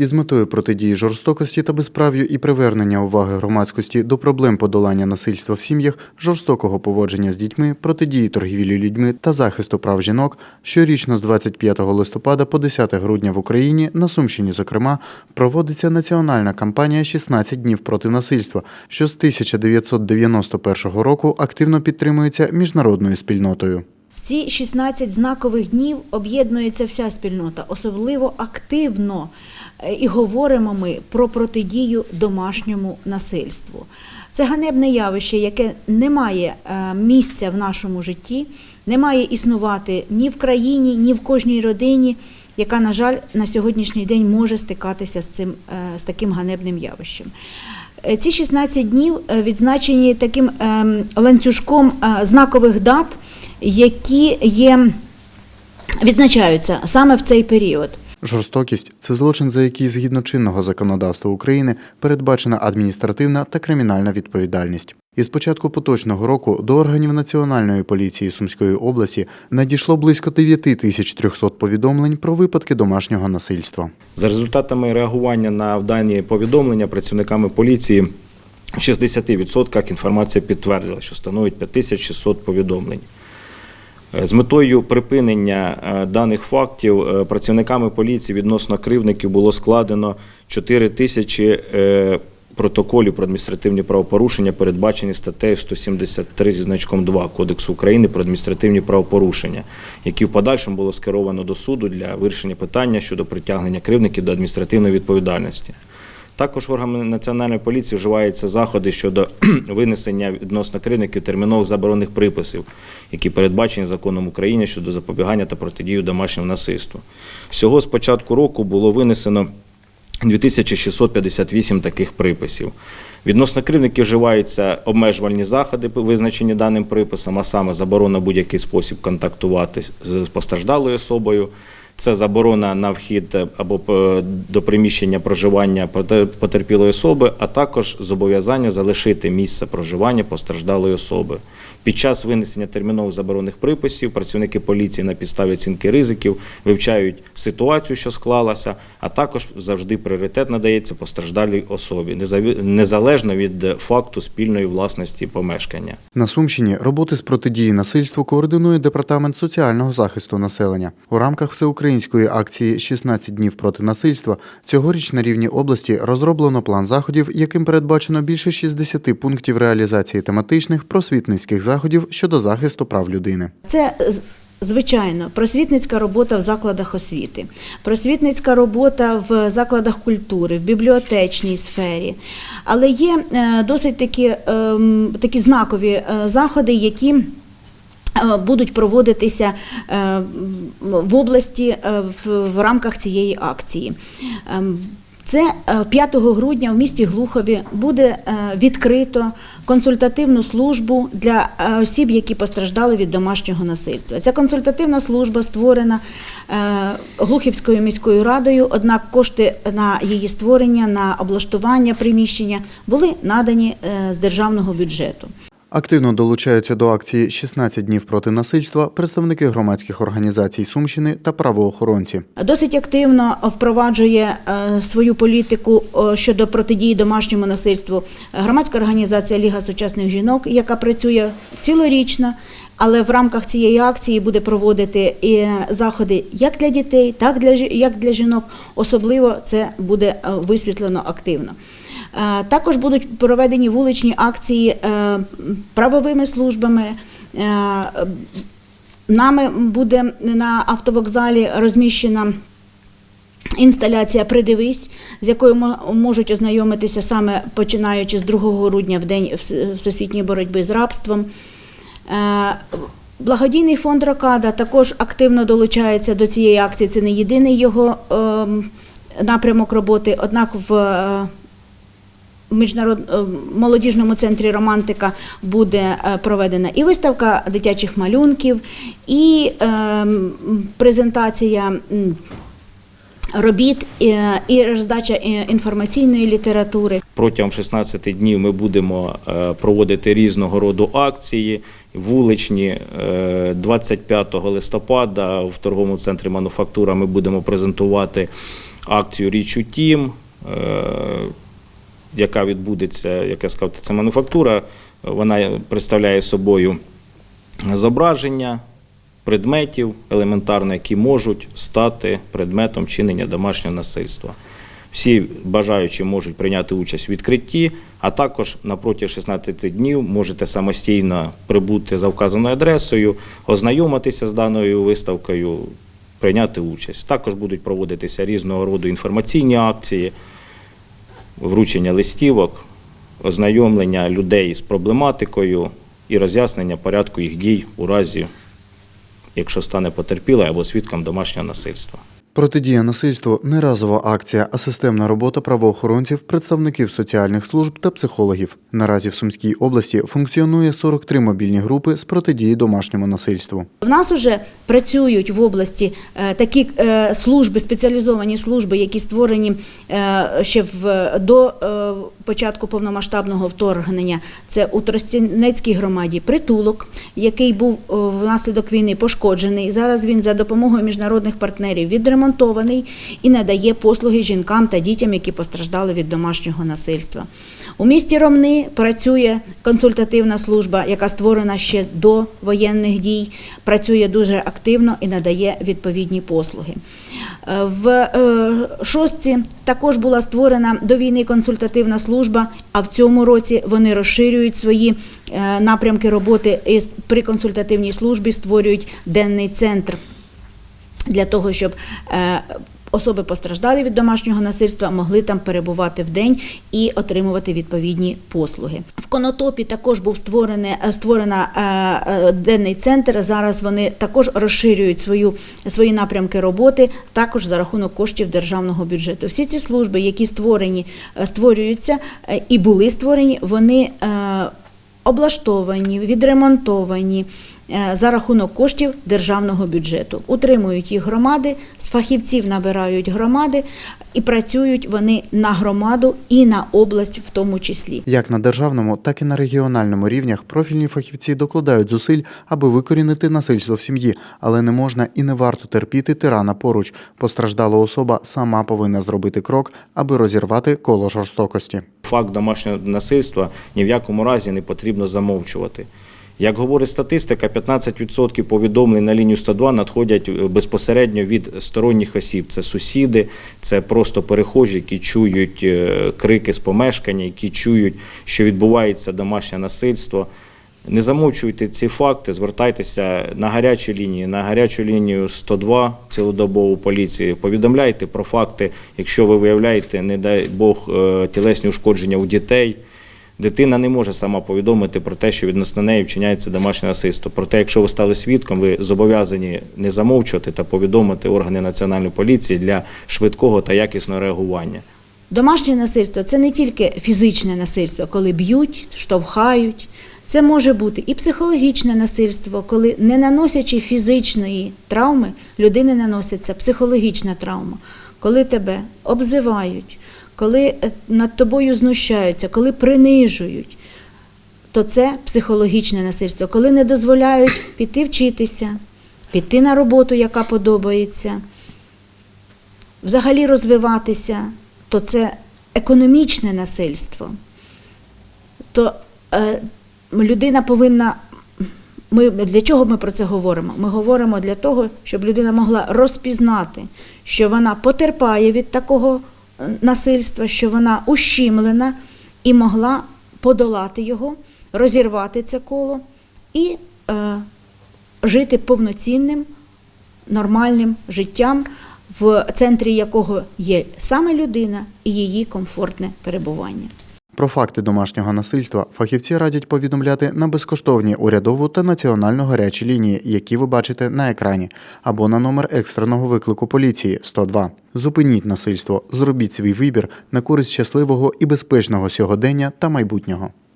Із метою протидії жорстокості та безправ'ю і привернення уваги громадськості до проблем подолання насильства в сім'ях, жорстокого поводження з дітьми, протидії торгівлі людьми та захисту прав жінок, щорічно з 25 листопада по 10 грудня в Україні, на Сумщині, зокрема, проводиться національна кампанія «16 днів проти насильства, що з 1991 року активно підтримується міжнародною спільнотою. Ці 16 знакових днів об'єднується вся спільнота, особливо активно е, і говоримо ми про протидію домашньому насильству. Це ганебне явище, яке не має е, місця в нашому житті, не має існувати ні в країні, ні в кожній родині, яка, на жаль, на сьогоднішній день може стикатися з цим е, з таким ганебним явищем. Ці 16 днів відзначені таким ем, ланцюжком знакових дат, які є, відзначаються саме в цей період. Жорстокість це злочин, за який згідно чинного законодавства України передбачена адміністративна та кримінальна відповідальність. Із початку поточного року до органів Національної поліції Сумської області надійшло близько 9300 повідомлень про випадки домашнього насильства. За результатами реагування на дані повідомлення працівниками поліції в 60% інформація підтвердила, що становить 5600 повідомлень. Е, З метою припинення е, даних фактів е, працівниками поліції відносно кривдників було складено 4 тисячі протоколів про адміністративні правопорушення, передбачені статтею 173 зі значком 2 Кодексу України про адміністративні правопорушення, які в подальшому було скеровано до суду для вирішення питання щодо притягнення кривдників до адміністративної відповідальності. Також в органах національної поліції вживаються заходи щодо винесення відносно кривдників термінових заборонних приписів, які передбачені законом України щодо запобігання та протидії домашньому насильству. Всього з початку року було винесено 2658 таких приписів. Відносно кривдників вживаються обмежувальні заходи, визначені даним приписом, а саме заборона будь-який спосіб контактувати з постраждалою особою. Це заборона на вхід або е, до приміщення проживання потер- потерпілої особи, а також зобов'язання залишити місце проживання постраждалої особи. Під час винесення термінових заборонних приписів працівники поліції на підставі оцінки ризиків вивчають ситуацію, що склалася, а також завжди пріоритет надається постраждалій особі, незалежно від е, факту спільної власності помешкання. На Сумщині роботи з протидії насильству координує департамент соціального захисту населення. У рамках всеукраїнської акції «16 днів проти насильства цьогоріч на рівні області розроблено план заходів, яким передбачено більше 60 пунктів реалізації тематичних просвітницьких заходів щодо захисту прав людини. Це Звичайно, просвітницька робота в закладах освіти, просвітницька робота в закладах культури, в бібліотечній сфері. Але є е, досить такі, ем, такі знакові е, заходи, які будуть проводитися е, в області е, в, рамках цієї акції. Ем, Це е, 5 грудня в місті Глухові буде е, відкрито консультативну службу для е, осіб, які постраждали від домашнього насильства. Ця консультативна служба створена е, Глухівською міською радою, однак кошти на її створення, на облаштування приміщення були надані е, з державного бюджету. Активно долучаються до акції «16 днів проти насильства представники громадських організацій Сумщини та правоохоронці. Досить активно впроваджує е, свою політику е, щодо протидії домашньому насильству громадська організація Ліга сучасних жінок, яка працює цілорічно. Але в рамках цієї акції буде проводити і заходи як для дітей, так для як для жінок. Особливо це буде е, висвітлено активно. Е, Також будуть проведені вуличні акції е, правовими службами. е, Нами буде на автовокзалі розміщена інсталяція Придивись, з якою можуть ознайомитися саме починаючи з 2 грудня в день всесвітньої боротьби з рабством. Благодійний фонд Рокада також активно долучається до цієї акції. Це не єдиний його ем, напрямок роботи. Однак в міжнарод... е, молодіжному центрі Романтика буде е, проведена і виставка дитячих малюнків, і ем, презентація робіт, е, і роздача е, інформаційної літератури. Протягом 16 днів ми будемо е, проводити різного роду акції, вуличні. Е, 25 листопада в торговому центрі мануфактура ми будемо презентувати акцію Річ у тім, е, яка відбудеться, як я сказав, це мануфактура. Вона представляє собою зображення предметів елементарно, які можуть стати предметом чинення домашнього насильства. Всі бажаючі можуть прийняти участь у відкритті, а також на протязі 16 днів можете самостійно прибути за вказаною адресою, ознайомитися з даною виставкою, прийняти участь. Також будуть проводитися різного роду інформаційні акції, вручення листівок, ознайомлення людей з проблематикою і роз'яснення порядку їх дій у разі, якщо стане потерпілою або свідком домашнього насильства. Протидія насильству не разова акція, а системна робота правоохоронців, представників соціальних служб та психологів. Наразі в Сумській області функціонує 43 мобільні групи з протидії домашньому насильству. В нас вже працюють в області е, такі е, служби, спеціалізовані служби, які створені е, ще в до початку повномасштабного вторгнення. Це у Тростянецькій громаді притулок, який був внаслідок війни пошкоджений. Зараз він за допомогою міжнародних партнерів відремонтований і надає послуги жінкам та дітям, які постраждали від домашнього насильства. У місті Ромни працює консультативна служба, яка створена ще до воєнних дій, працює дуже активно і надає відповідні послуги. Е, В е, Шостці також була створена до війни консультативна служба, а в цьому році вони розширюють свої е, напрямки роботи і при консультативній службі створюють денний центр для того, щоб е, особи постраждалі від домашнього насильства могли там перебувати в день і отримувати відповідні послуги. В Конотопі також був створене, е, створена е, денний центр. Зараз вони також розширюють свою, свої напрямки роботи, також за рахунок коштів державного бюджету. Всі ці служби, які створені, створюються і були створені, вони облаштовані, відремонтовані за рахунок коштів державного бюджету. Утримують їх громади, з фахівців набирають громади і працюють вони на громаду і на область в тому числі. Як на державному, так і на регіональному рівнях профільні фахівці докладають зусиль, аби викорінити насильство в сім'ї, але не можна і не варто терпіти тирана поруч. Постраждала особа сама повинна зробити крок, аби розірвати коло жорстокості. Факт домашнього насильства ні в якому разі не потрібно замовчувати. Як говорить статистика, 15% повідомлень на лінію 102 надходять е, безпосередньо від сторонніх осіб. Це сусіди, це просто перехожі, які чують е, крики з помешкання, які чують, що відбувається домашнє насильство. Не замовчуйте ці факти, звертайтеся на гарячу лінію, на гарячу лінію 102 цілодобову поліції. Повідомляйте про факти, якщо ви виявляєте, не дай Бог, е, тілесні ушкодження у дітей. Дитина не може сама повідомити про те, що відносно неї вчиняється домашнє насильство. Проте, якщо ви стали свідком, ви зобов'язані не замовчувати та повідомити органи національної поліції для швидкого та якісного реагування. Домашнє насильство це не тільки фізичне насильство, коли б'ють, штовхають. Це може бути і психологічне насильство, коли не наносячи фізичної травми, людини наноситься психологічна травма, коли тебе обзивають, коли е, над тобою знущаються, коли принижують, то це психологічне насильство, коли не дозволяють піти вчитися, піти на роботу, яка подобається, взагалі розвиватися, то це економічне насильство. То е, людина повинна. Ми для чого ми про це говоримо? Ми говоримо для того, щоб людина могла розпізнати, що вона потерпає від такого насильства, що вона ущемлена і могла подолати його, розірвати це коло і е, жити повноцінним, нормальним життям, в центрі якого є саме людина і її комфортне перебування. Про факти домашнього насильства фахівці радять повідомляти на безкоштовні урядову та національну гарячі лінії, які ви бачите на екрані, або на номер екстреного виклику поліції 102. Зупиніть насильство, зробіть свій вибір на користь щасливого і безпечного сьогодення та майбутнього.